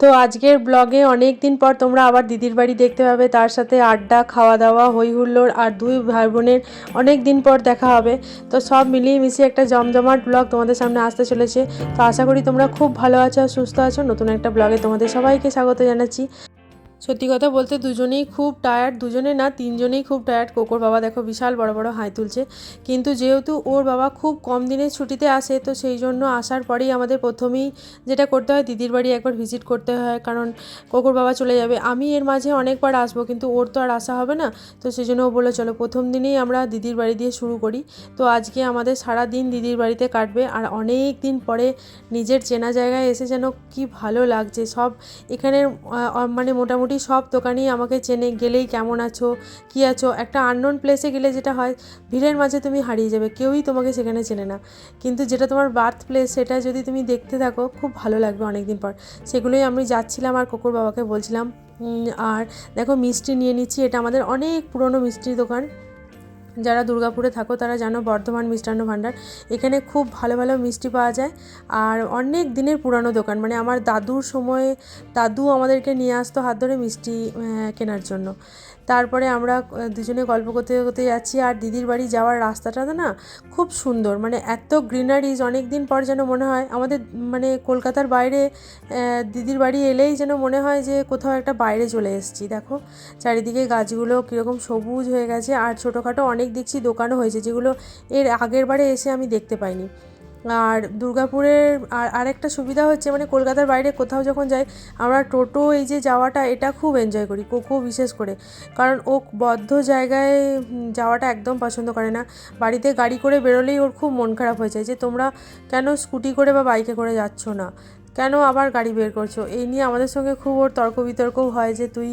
তো আজকের ব্লগে অনেক দিন পর তোমরা আবার দিদির বাড়ি দেখতে পাবে। তার সাথে আড্ডা খাওয়া দাওয়া হই হুল্লোড় আর দুই ভাই বোনের অনেক দিন পর দেখা হবে। তো সব মিলিয়ে মিশিয়ে একটা জমজমাট ব্লগ তোমাদের সামনে আসতে চলেছে। তো আশা করি তোমরা খুব ভালো আছো, সুস্থ আছো। নতুন একটা ব্লগে তোমাদের সবাইকে স্বাগত জানাচ্ছি। সত্যি কথা বলতে দুজনেই খুব টায়ার্ড দুজনে না, তিনজনেই খুব টায়ার্ড কোকোর বাবা দেখো বিশাল বড় বড় হাই তুলছে। কিন্তু যেহেতু ওর বাবা খুব কম দিনের ছুটিতে আসে, তো সেই জন্য আসার পরেই আমাদের প্রথমেই যেটা করতে হয়, দিদির বাড়ি একবার ভিজিট করতে হয়। কারণ কোকোর বাবা চলে যাবে। আমি এর মাঝে অনেকবার আসব, কিন্তু ওর তো আর আসা হবে না। তো সেই জন্য ও বলল, চলো, প্রথম দিনেই আমরা দিদির বাড়ি দিয়ে শুরু করি। তো আজকে আমাদের সারা দিন দিদির বাড়িতে কাটবে। আর অনেক দিন পরে নিজের চেনা জায়গায় এসে যেন কি ভালো লাগছে। সব এখানের মানে মোটামুটি সব দোকানেই আমাকে চেনে, গেলেই কেমন আছো, কী আছো? একটা আননোন প্লেসে গেলে যেটা হয়, ভিড়ের মাঝে তুমি হারিয়ে যাবে, কেউই তোমাকে সেখানে চেনে না। কিন্তু যেটা তোমার বার্থ প্লেস সেটা যদি তুমি দেখতে থাকো, খুব ভালো লাগবে অনেক দিন পর। সেগুলোই আমি যাচ্ছিলাম আর কুকুর বাবাকে বলছিলাম আর দেখো মিষ্টি নিয়ে নিচ্ছি, এটা আমাদের অনেক পুরনো মিষ্টির দোকান। যারা দুর্গাপুরে থাকো, তারা জানো বর্ধমান মিষ্টান্ন ভাণ্ডার। এখানে খুব ভালো ভালো মিষ্টি পাওয়া যায়। আর অনেক দিনের পুরানো দোকান। মানে আমার দাদুর সময়ে দাদু আমাদেরকে নিয়ে আসতো হাত ধরে মিষ্টি কেনার জন্য। তারপরে আমরা দুজনে গল্প করতে করতে যাচ্ছি। আর দিদির বাড়ি যাওয়ার রাস্তাটা না খুব সুন্দর। মানে এত গ্রিনারিজ অনেক দিন পর যেন মনে হয় আমাদের মানে কলকাতার বাইরে দিদির বাড়ি এলেই যেন মনে হয় যে কোথাও একটা বাইরে চলে এসেছি। দেখো, চারিদিকে গাছগুলো কীরকম সবুজ হয়ে গেছে। আর ছোটোখাটো অনেক দেখছি দোকানও হয়েছে, যেগুলো এর আগের বারে এসে আমি দেখতে পাইনি। আর দুর্গাপুরের আর আরেকটা সুবিধা হচ্ছে মানে কলকাতার বাইরে কোথাও যখন যাই, আমরা টোটো এই যে যাওয়াটা, এটা খুব এনজয় করি কোকো বিশেষ করে। কারণ ও বদ্ধ জায়গায় যাওয়াটা একদম পছন্দ করে না। বাড়িতে গাড়ি করে বেরোলেই ওর খুব মন খারাপ হয়ে যায় যে তোমরা কেন স্কুটি করে বা বাইকে করে যাচ্ছ না? কেন আবার গাড়ি বের করছ? এই নিয়ে আমাদের সঙ্গে খুব ওর তর্ক বিতর্কও হয় যে তুই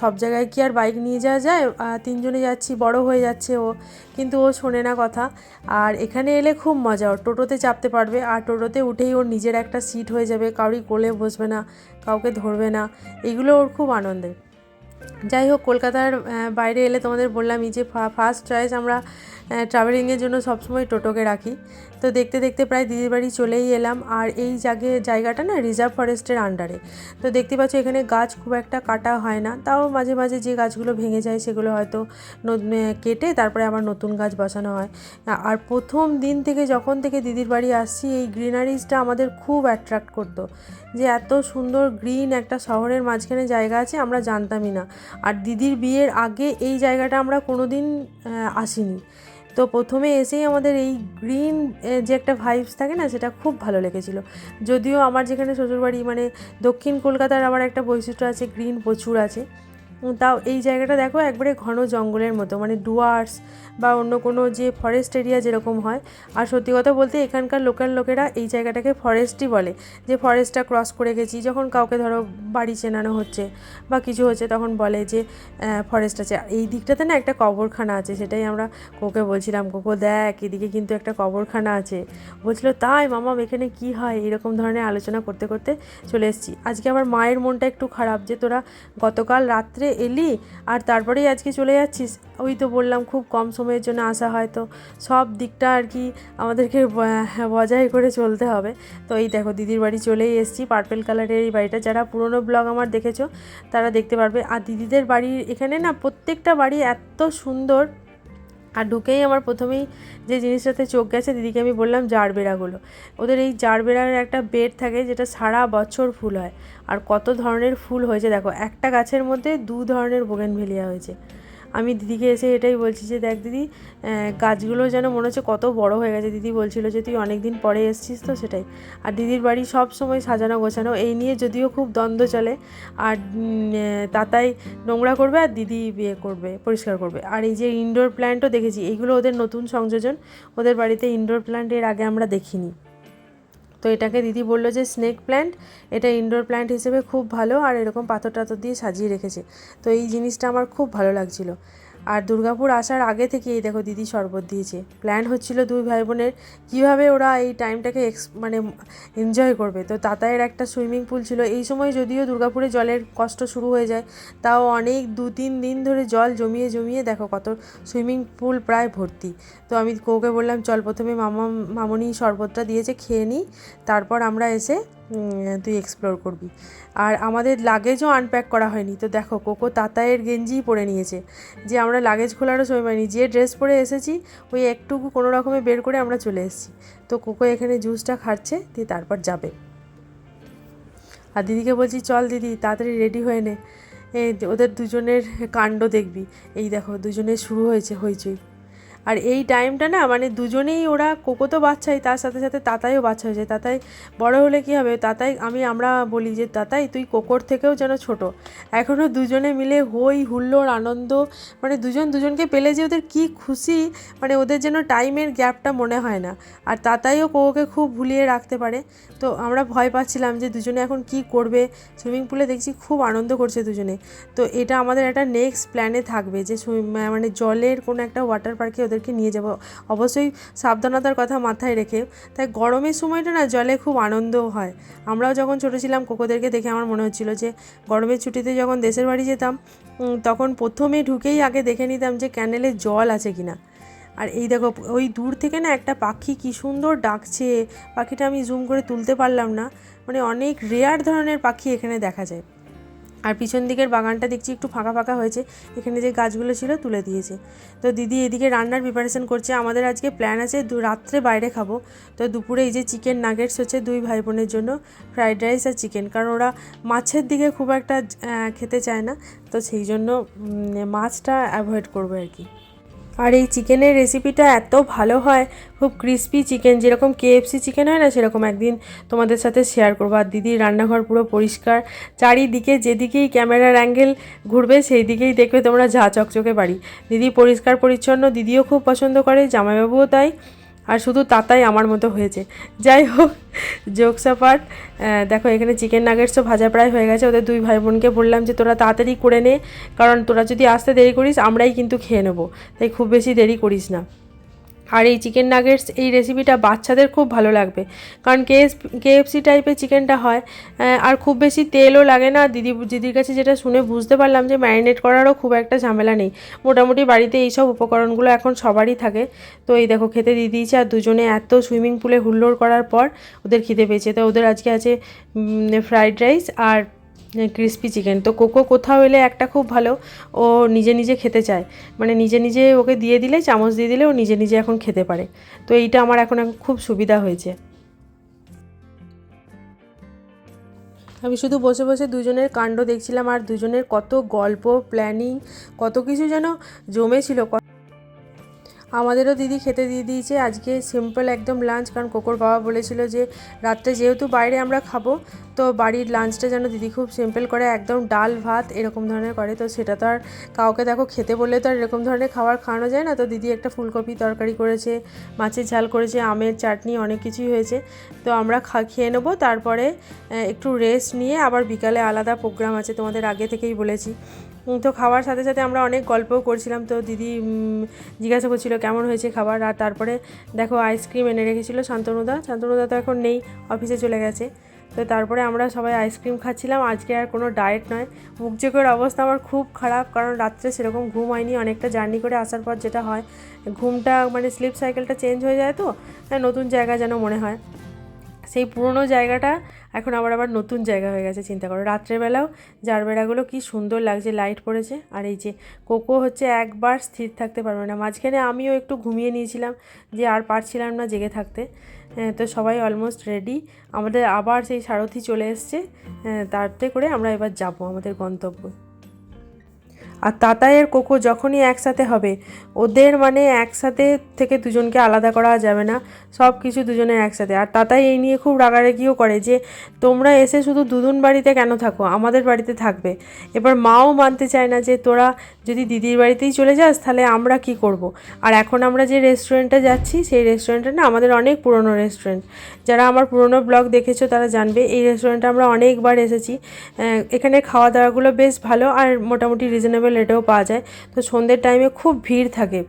সব জায়গায় কি আর বাইক নিয়ে যাওয়া যায়? তিনজনে যাচ্ছি, বড় হয়ে যাচ্ছে ও। কিন্তু ও শোনে না কথা। আর এখানে এলে খুব মজা, ওর টোটোতে চাপতে পারবে। আর টোটোতে উঠেই ওর নিজের একটা সিট হয়ে যাবে। কাউরি কোলে বসবে না, কাউকে ধরবে না। এগুলো ওর খুব আনন্দের যাই হোক, কলকাতার বাইরে এলে তোমাদের বললামই যে ফার্স্ট চয়েস আমরা ট্রাভেলিংয়ের জন্য সবসময় টোটোকে রাখি। তো দেখতে দেখতে প্রায় দিদির বাড়ি চলেই এলাম। আর এই জায়গে জায়গাটা না রিজার্ভ ফরেস্টের আন্ডারে। তো দেখতে পাচ্ছ এখানে গাছ খুব একটা কাটা হয় না। তাও মাঝে মাঝে যে গাছগুলো ভেঙে যায় সেগুলো হয়তো কেটে তারপরে আবার নতুন গাছ বসানো হয়। আর প্রথম দিন থেকে যখন থেকে দিদির বাড়ি আসছি, এই গ্রিনারিজটা আমাদের খুব অ্যাট্রাক্ট করতো। যে এত সুন্দর গ্রিন একটা শহরের মাঝখানে জায়গা আছে, আমরা জানতামই না। আর দিদির বিয়ের আগে এই জায়গাটা আমরা কোনোদিন আসিনি। তো প্রথমে এসেই আমাদের এই গ্রিন যে একটা ভাইবস থাকে না, সেটা খুব ভালো লেগেছিলো। যদিও আমার যেখানে শ্বশুরবাড়ি মানে দক্ষিণ কলকাতার আমার একটা বৈশিষ্ট্য আছে, গ্রিন প্রচুর আছে। তাও এই জায়গাটা দেখো একবারে ঘন জঙ্গলের মতো মানে ডুয়ার্স বা অন্য কোনো যে ফরেস্ট এরিয়া যেরকম হয়। আর সত্যি কথা বলতে এখানকার লোকাল লোকেরা এই জায়গাটাকে ফরেস্টই বলে, যে ফরেস্টটা ক্রস করে গেছি, যখন কাউকে ধরো বাড়ি চেনানো হচ্ছে বা কিছু হচ্ছে তখন বলে যে ফরেস্ট আছে। এই দিকটাতে না একটা কবরখানা আছে, সেটাই আমরা কোকে বলছিলাম, কোকো, দেখ, এদিকে কিন্তু একটা কবরখানা আছে। বলছিল, তাই মামা, এখানে কি হয়? এরকম ধরনের আলোচনা করতে করতে চলে এসেছি। আজকে আমার মায়ের মনটা একটু খারাপ যে, তোরা গতকাল রাত্রে এলি আর তারপরেই আজকে চলে যাচ্ছিস? ওই তো বললাম, খুব কম সময়ের জন্য আসা হয় তো। সব দিকটা আর কি আমাদেরকে ব- বজায় করে চলতে হবে। তো এই দেখো, দিদির বাড়ি চলেই এসেছি। পার্পেল কালারের এই বাড়িটা। যারা পুরনো ব্লগ আমার দেখেছ, তারা দেখতে পারবে। আর দিদিদের বাড়ির এখানে না প্রত্যেকটা বাড়ি এত সুন্দর। আর ঢুকেই আমার প্রথমেই যে জিনিসটাতে চোখ গেছে, দিদিকে আমি বললাম জারবেরাগুলো ওদের এই জারবেরার একটা বেড থাকে যেটা সারা বছর ফুল হয়। আর কত ধরনের ফুল হয়েছে দেখো, একটা গাছের মধ্যে দু ধরনের বোগেনভেলিয়া হয়েছে। আমি দিদিকে এসে এটাই বলছি যে, দেখ দিদি গাছগুলো যেন মনে হচ্ছে কত বড় হয়ে গেছে। দিদি বলছিল যে, তুই অনেক দিন পরে এসছিস তো সেটাই। আর দিদির বাড়ি সব সময় সাজানো গোছানো, এই নিয়ে যদিও খুব দ্বন্দ্ব চলে। আর তাতাই নোংরা করবে আর দিদি বিয়ে করবে, পরিষ্কার করবে। আর এই যে ইনডোর প্ল্যান্টও দেখেছি, এইগুলো ওদের নতুন সংযোজন। ওদের বাড়িতে ইনডোর প্ল্যান্ট এর আগে আমরা দেখিনি। তো এটাকে দিদি বলল যে স্নেক প্ল্যান্ট এটা ইনডোর প্ল্যান্ট হিসেবে খুব ভালো আর এরকম পাথর টাথর দিয়ে সাজিয়ে রেখেছে। তো এই জিনিসটা আমার খুব ভালো লাগছিল। আর দুর্গাপুর আসার আগে থেকে এই দেখো দিদি শরবত দিয়েছে। প্ল্যান হচ্ছিল দুই ভাই বোনের কীভাবে ওরা এই টাইমটাকে এক্স মানে এনজয় করবে। তো তাতায়ের একটা সুইমিং পুল ছিল। এই সময় যদিও দুর্গাপুরে জলের কষ্ট শুরু হয়ে যায়, তাও অনেক দু তিন দিন ধরে জল জমিয়ে জমিয়ে দেখো কত সুইমিং পুল প্রায় ভর্তি। তো আমি কৌকে বললাম, চল প্রথমে মামা, মামনি শরবতটা দিয়েছে, খেয়ে নিই তারপর আমরা এসে তুই এক্সপ্লোর করবি। আর আমাদের লাগেজও আনপ্যাক করা হয়নি। তো দেখো, কোকো তাতায়ের গেঞ্জিই পরে নিয়েছে। যে আমরা লাগেজ খোলারও সময় পাইনি। যে ড্রেস পরে এসেছি, ওই একটুকু কোনো রকমে বের করে আমরা চলে এসেছি। তো কোকো এখানে জুসটা খাচ্ছে, দিয়ে তারপর যাবে। আর দিদিকে বলছি, চল দিদি, তাড়াতাড়ি রেডি হয়ে নে। ওদের দুজনের কাণ্ড দেখবি। এই দেখো, দুজনের শুরু হয়েছে, হইচই। আর এই টাইমটা না মানে দুজনেই ওরা কোকো তো বাচ্চাই, তার সাথে সাথে তাতাইও বাচ্চা হয়েছে। তাতাই বড় হলে কি হবে? তাতাই, আমি, আমরা বলি যে তাতাই, তুই কোকোর থেকেও যেন ছোট। এখনও দুজনে মিলে হই, হুল্লোড়, আনন্দ মানে দুজন দুজনকে পেলে যে ওদের কি খুশি মানে ওদের যেন টাইমের গ্যাপটা মনে হয় না। আর তাতাইও কোকোকে খুব ভুলিয়ে রাখতে পারে। তো আমরা ভয় পাচ্ছিলাম যে দুজনে এখন কি করবে। সুইমিং পুলে দেখছি খুব আনন্দ করছে দুজনে। তো এটা আমাদের একটা নেক্সট প্ল্যানে থাকবে যে মানে জলের কোনো একটা ওয়াটার পার্কে ওদেরকে নিয়ে যাব। অবশ্যই সাবধানতার কথা মাথায় রেখে। তাই গরমের সময়টা না জলে খুব আনন্দও হয়। আমরাও যখন ছোটো ছিলাম কোকোদেরকে দেখে আমার মনে হচ্ছিল যে, গরমের ছুটিতে যখন দেশের বাড়ি যেতাম তখন প্রথমে ঢুকেই আগে দেখে নিতাম যে, ক্যানেলে জল আছে কিনা। আর এই দেখো, ওই দূর থেকে না একটা পাখি কি সুন্দর ডাকছে। পাখিটা আমি জুম করে তুলতে পারলাম না। মানে অনেক রেয়ার ধরনের পাখি এখানে দেখা যায়। আর পিছন দিকের বাগানটা দেখছি একটু ফাঁকা ফাঁকা হয়েছে। এখানে যে গাছগুলো ছিল তুলে দিয়েছে। তো দিদি এদিকে রান্নার প্রিপারেশন করছে। আমাদের আজকে প্ল্যান আছে রাত্রে বাইরে খাব। তো দুপুরে এই যে চিকেন নাগেটস হচ্ছে দুই ভাই বোনের জন্য ফ্রাইড রাইস আর চিকেন কারণ ওরা মাছের দিকে খুব একটা খেতে চায় না। তো সেই জন্য মাছটা অ্যাভয়েড করব আর কি। আর এই চিকেনের রেসিপিটা এত ভালো হয়, খুব ক্রিস্পি চিকেন যেরকম কেএফসি চিকেন হয় না, সেরকম একদিন তোমাদের সাথে শেয়ার করব। আর দিদির রান্নাঘর পুরো পরিষ্কার, চারিদিকে যেদিকেই ক্যামেরার অ্যাঙ্গেল ঘুরবে সেই দিকেই দেখবে তোমরা ঝা চকচকে বাড়ি। দিদি পরিষ্কার পরিচ্ছন্ন দিদিও খুব পছন্দ করে, জামাইবাবুও তাই। আর শুধু তাতাই আমার মতো হয়েছে। যাই হোক জোকস পার্ট দেখো, এখানে চিকেন নাগেটসও ভাজা প্রায় হয়ে গেছে। ওদের দুই ভাই বোনকে বললাম যে, তোরা তাড়াতাড়ি করে নে, কারণ তোরা যদি আসতে দেরি করিস, আমরাই কিন্তু খেয়ে নেব। তাই খুব বেশি দেরি করিস না। আর এই চিকেন নাগেটস এই রেসিপিটা বাচ্চাদের খুব ভালো লাগবে। কারণ কেএস কেএফসি টাইপের চিকেনটা হয় আর খুব বেশি তেলও লাগে না। দিদি, দিদির কাছে যেটা শুনে বুঝতে পারলাম যে ম্যারিনেট করারও খুব একটা ঝামেলা নেই। মোটামুটি বাড়িতে এইসব উপকরণগুলো এখন সবারই থাকে। তো এই দেখো, খেতে দিয়ে দিয়েছে আর দুজনে এত সুইমিং পুলে হুল্লোড় করার পর ওদের খিদে পেয়েছে। তো ওদের আজকে আছে ফ্রাইড রাইস আর ক্রিস্পি চিকেন তো কোকো কোথাও এলে একটা খুব ভালো, ও নিজে নিজে খেতে চায়। মানে নিজে নিজে ওকে দিয়ে দিলে, চামচ দিয়ে দিলে ও নিজে নিজে এখন খেতে পারে। তো এইটা আমার এখন খুব সুবিধা হয়েছে। আমি শুধু বসে বসে দুজনের কাণ্ড দেখছিলাম আর দুজনের কত গল্প প্ল্যানিং কত কিছু যেন জমেছিল। আমাদেরও দিদি খেতে দিয়ে দিয়েছে। আজকে সিম্পল একদম লাঞ্চ কারণ কোকোর বাবা বলেছিল যে, রাত্রে যেহেতু বাইরে আমরা খাব, তো বাড়ির লাঞ্চটা যেন দিদি খুব সিম্পল করে একদম ডাল, ভাত এরকম ধরনের করে। তো সেটা তো আর কাউকে দেখো খেতে বললে তো আর এরকম ধরনের খাবার খাওয়ানো যায় না। তো দিদি একটা ফুলকপি তরকারি করেছে, মাছের ঝাল করেছে, আমের চাটনি, অনেক কিছুই হয়েছে। তো আমরা খা, খেয়ে নেব। তারপরে একটু রেস্ট নিয়ে আবার বিকালে আলাদা প্রোগ্রাম আছে তোমাদের আগে থেকেই বলেছি। তো খাওয়ার সাথে সাথে আমরা অনেক গল্পও করছিলাম। তো দিদি জিজ্ঞাসা করছিল, কেমন হয়েছে খাবার? আর তারপরে দেখো, আইসক্রিম এনে রেখেছিল শান্তনুদা। শান্তনুদা তো এখন নেই, অফিসে চলে গেছে। তো তারপরে আমরা সবাই আইসক্রিম খাচ্ছিলাম। আজকে আর কোনো ডায়েট নয়। মুখ চোখের অবস্থা আমার খুব খারাপ, কারণ রাত্রে সেরকম ঘুম হয়নি। অনেকটা জার্নি করে আসার পর যেটা হয়, ঘুমটা মানে স্লিপ সাইকেলটা চেঞ্জ হয়ে যায় তো নতুন জায়গা যেন মনে হয়। সেই পুরনো জায়গাটা এখন আবার আবার নতুন জায়গা হয়ে গেছে চিন্তা করো। রাত্রেবেলাও জারবেড়াগুলো কি সুন্দর লাগছে লাইট পড়েছে। আর এই যে কোকো হচ্ছে একবার স্থির থাকতে পারবে না। মাঝখানে আমিও একটু ঘুমিয়ে নিয়েছিলাম যে আর পারছিলাম না জেগে থাকতে। হ্যাঁ, তো সবাই অলমোস্ট রেডি আমাদের আবার সেই সারথি চলে এসছে। হ্যাঁ, তাতে করে আমরা এবার যাব আমাদের গন্তব্য। আর তাতায়ের কোকো যখনই একসাথে হবে, ওদের মানে একসাথে থেকে দুজনকে আলাদা করা যাবে না, সব কিছু দুজনের একসাথে। আর তাতাই এই নিয়ে খুব রাগারাগিও করে যে, তোমরা এসে শুধু দুদুন বাড়িতে কেন থাকো? আমাদের বাড়িতে থাকবে। এবার মাও মানতে চায় না যে, তোরা যদি দিদির বাড়িতেই চলে যাস, তাহলে আমরা কি করব। আর এখন আমরা যে রেস্টুরেন্টে যাচ্ছি, সেই রেস্টুরেন্টটা না আমাদের অনেক পুরনো রেস্টুরেন্ট। যারা আমার পুরনো ব্লগ দেখেছ, তারা জানবে, এই রেস্টুরেন্টে আমরা অনেকবার এসেছি। এখানে খাওয়া দাওয়াগুলো বেশ ভালো আর মোটামুটি রিজনেবল রেটেও পাওয়া যায়। তো সন্ধ্যের টাইমে খুব ভিড় থাকে।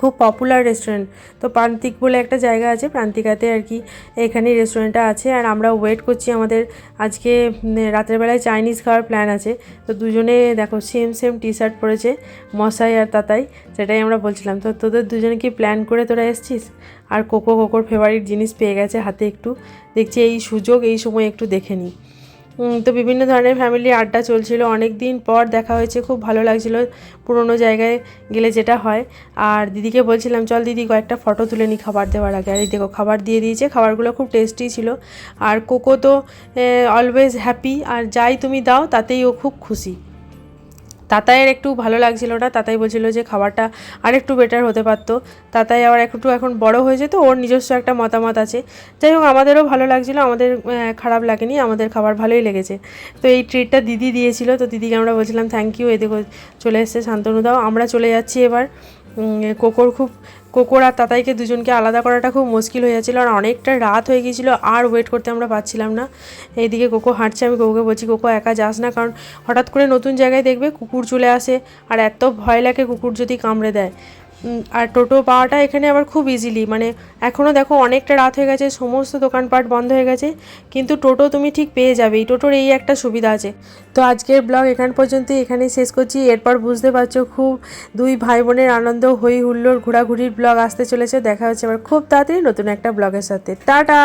খুব পপুলার রেস্টুরেন্ট তো প্রান্তিক বলে একটা জায়গা আছে প্রান্তিকাতে আর কি এখানেই রেস্টুরেন্টটা আছে। আর আমরা ওয়েট করছি আমাদের আজকে উম, রাতের বেলায় চাইনিজ খাওয়ার প্ল্যান আছে। তো দুজনে দেখো সেম সেম টি শার্ট পরেছে মশাই আর তাতাই সেটাই আমরা বলছিলাম। তো তোদের দুজনে কি প্ল্যান করে তোরা এসছিস? আর কোকো কোকোর ফেভারিট জিনিস পেয়ে গেছে হাতে একটু। দেখছি এই সুযোগ এই সময় একটু দেখে নিই তো বিভিন্ন ধরনের ফ্যামিলি আড্ডা চলছিল। অনেক দিন পর দেখা হয়েছে, খুব ভালো লাগছিল পুরনো জায়গায় গেলে যেটা হয়। আর দিদিকে বলছিলাম, চল দিদি কয়েকটা ফটো তুলে নিই খাবার দেওয়ার আগে। আর এই দেখো, খাবার দিয়ে দিয়েছে, খাবারগুলো খুব টেস্টি ছিল। আর কোকো তো অলওয়েজ হ্যাপি আর যাই তুমি দাও, তাতেই ও খুব খুশি। তাতাইয়ের একটু ভালো লাগছিল না, তাতাই বলছিল যে খাবারটা আর একটু বেটার হতে পারতো। তাতাই আবার একটু এখন বড় হয়ে যেত, ওর নিজস্ব একটা মতামত আছে। যাই হোক, আমাদেরও ভালো লাগছিল, আমাদের খারাপ লাগেনি, আমাদের খাবার ভালোই লেগেছে। তো এই ট্রিটটা দিদি দিয়েছিল, তো দিদিকে আমরা বলছিলাম থ্যাংক ইউ এদিকে চলে এসছে শান্তনুদাও আমরা চলে যাচ্ছি এবার। কোকোর খুব, কোকোর আর তাতাইকে দুজনকে আলাদা করাটা খুব মুশকিল হয়ে যাচ্ছিল আর অনেকটা রাত হয়ে গিয়েছিল আর ওয়েট করতে আমরা পাচ্ছিলাম না। এইদিকে কোকো হাঁটছে, আমি কোকোকে বলছি, কোকো, একা যাস না। কারণ হঠাৎ করে নতুন জায়গায় দেখবে কুকুর চলে আসে আর এত ভয় লাগে কুকুর যদি কামড়ে দেয়। আর টোটো পাওয়াটা এখানে আবার খুব ইজিলি মানে এখনও দেখো অনেকটা রাত হয়ে গেছে, সমস্ত দোকানপাট বন্ধ হয়ে গেছে, কিন্তু টোটো তুমি ঠিক পেয়ে যাবেই টোটোর এই একটা সুবিধা আছে। তো আজকের ব্লগ এখান পর্যন্ত এখানেই শেষ করছি, এরপর বুঝতে পারছ খুব দুই ভাই বোনের আনন্দ হই হুল্লোড় ঘোরাঘুরির ব্লগ আসতে চলেছে, দেখা হচ্ছে আবার খুব তাড়াতাড়ি নতুন একটা ব্লগের সাথে। টাটা!